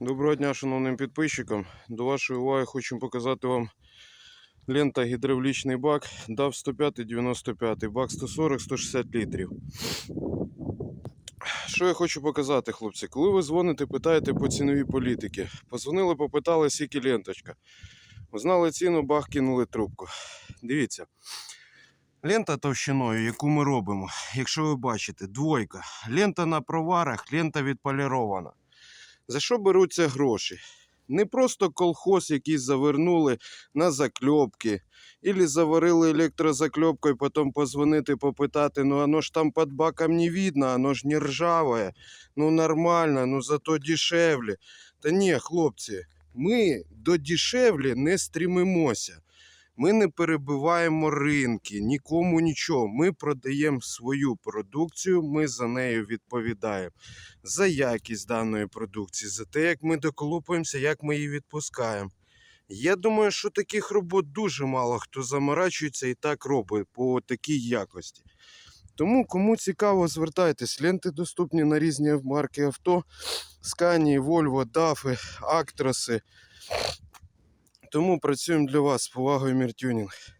Доброго дня, шановним підписчикам. До вашої уваги хочу показати вам лента гідравлічний бак DAF 105-95, бак 140-160 літрів. Що я хочу показати, хлопці? Коли ви дзвоните, питаєте по ціновій політики. Позвонили, попитали, скільки ленточка. Узнали ціну, бах, кинули трубку. Дивіться. Лента товщиною, яку ми робимо, якщо ви бачите, двойка. Лента на проварах, лента відполірована. За що беруться гроші? Не просто колхоз, який завернули на закльопки, Ілі заварили електрозакльопкою, потім позвонити, попитати, ну оно ж там під баком не видно, оно ж не ржаве, ну нормально, ну зато дешевле. Та ні, хлопці, ми до дешевле не стрімимося. Ми не перебиваємо ринки, нікому нічого. Ми продаємо свою продукцію, ми за нею відповідаємо за якість даної продукції, за те, як ми доколупуємося, як ми її відпускаємо. Я думаю, що таких робот дуже мало хто заморачується і так робить по такій якості. Тому, кому цікаво, звертайтесь. Ленти доступні на різні марки авто: Scania, Volvo, DAF, Actros. Тому працюємо для вас з повагою Міртюнінг.